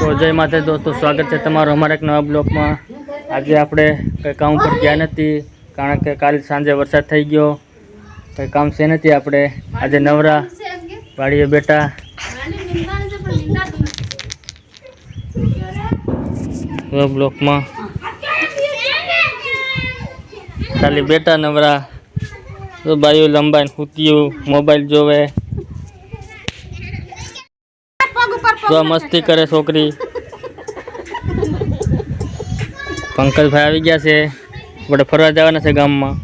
તો જય માતા દોસ્તો, સ્વાગત છે તમારું અમારા એક નવા બ્લોકમાં. આજે આપણે કંઈ કામ ઉપર ગયા નથી, કારણ કે કાલે સાંજે વરસાદ થઈ ગયો. કંઈ કામ છે નથી આપણે. આજે નવરા વાડીએ બેટા બ્લોકમાં. ખાલી બેટા નવરા. બાયું લંબાઈને સૂત્યું મોબાઈલ જોવે. આ મસ્તી કરે છોકરી. પંકજભાઈ આવી ગયા છે. આપણે ફરવા જવાના છે ગામમાં.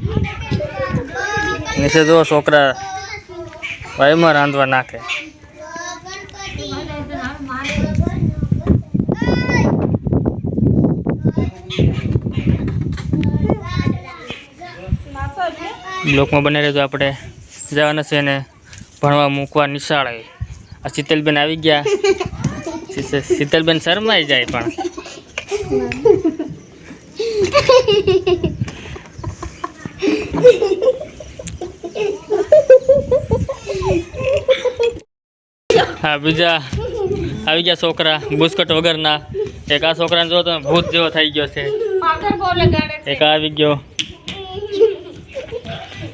નીચે જો છોકરા. ભાઈમાં રાંધવા નાખે. બ્લોકમાં બને રહેજો આપણે. જવાના છે ને ભણવા મૂકવા નિશાળે. આ શીતલબેન આવી ગયા. શીતલબેન શરમાઈ જાય પણ. હા, બીજા આવી ગયા છોકરા, બુસ્કટ વગરના. એક આ છોકરાને જો તમે ભૂત જેવો થઈ ગયો છે. એક આવી ગયો.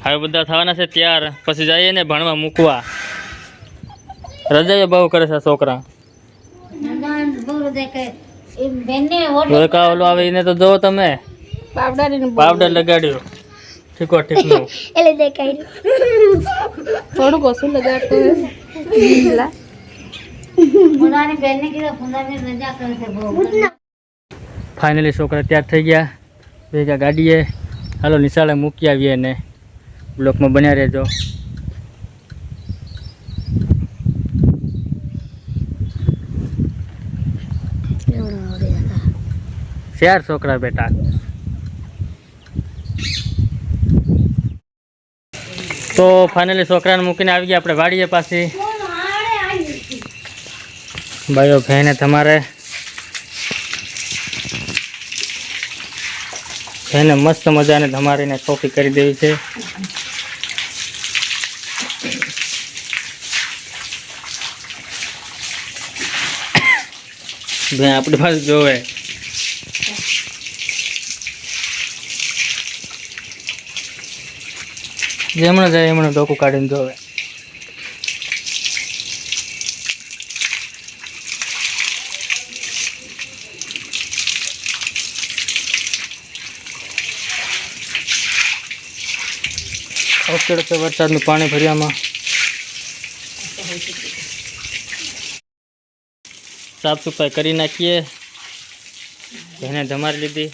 હવે બધા થવાના છે ત્યાર. પછી જઈએ ને ભણવા મૂકવા. રજાઓ બહુ કરે છે તો એક આ ઓલો આવે એને તો જો તમે. પાવડર લગાડ્યો. ઠીકો ઠીકનું એટલે દેખાય થોડું ઓછું લગાડતો પુરાની બેનને કીધું પુરાની રજા કરે છે બહુ. ફાઇનલી છોકરા તૈયાર થઈ ગયા. ભેગા ગાડીએ. હાલો નિશાળે મૂકી આવીએ ને બ્લોકમાં બન્યા રહેજો. ચાર છોકરા બેટા તો ફાઇનલી છોકરાને મૂકીને આવી ગયા આપણે વાડીએ પાછી. ભાઈઓ, ભાઈને તમારે એને મસ્ત મજાને ધમારીને ચોકી કરી દેવી છે. ભાઈ, આપણી પાસે જોવે. જેમણે જાય એમણે ડોકું કાઢીને જોવે અવસર છે વરસાદનું પાણી ભર્યામાં. સાફ સફાઈ કરી નાખીએ. એને ધમારી લીધી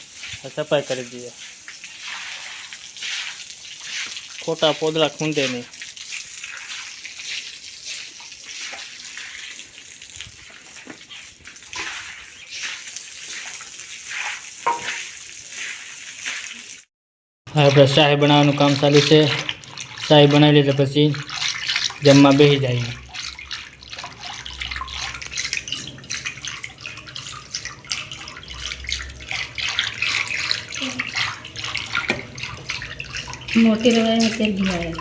સફાઈ કરી દઈએ. ખોટા પોદળા ખૂંદે નહીં. આપણે શાહી બનાવવાનું કામ ચાલુ છે. શાહી બનાવી લીધે પછી જમવા બેસી જાય मोती वगैरे येते भिजायला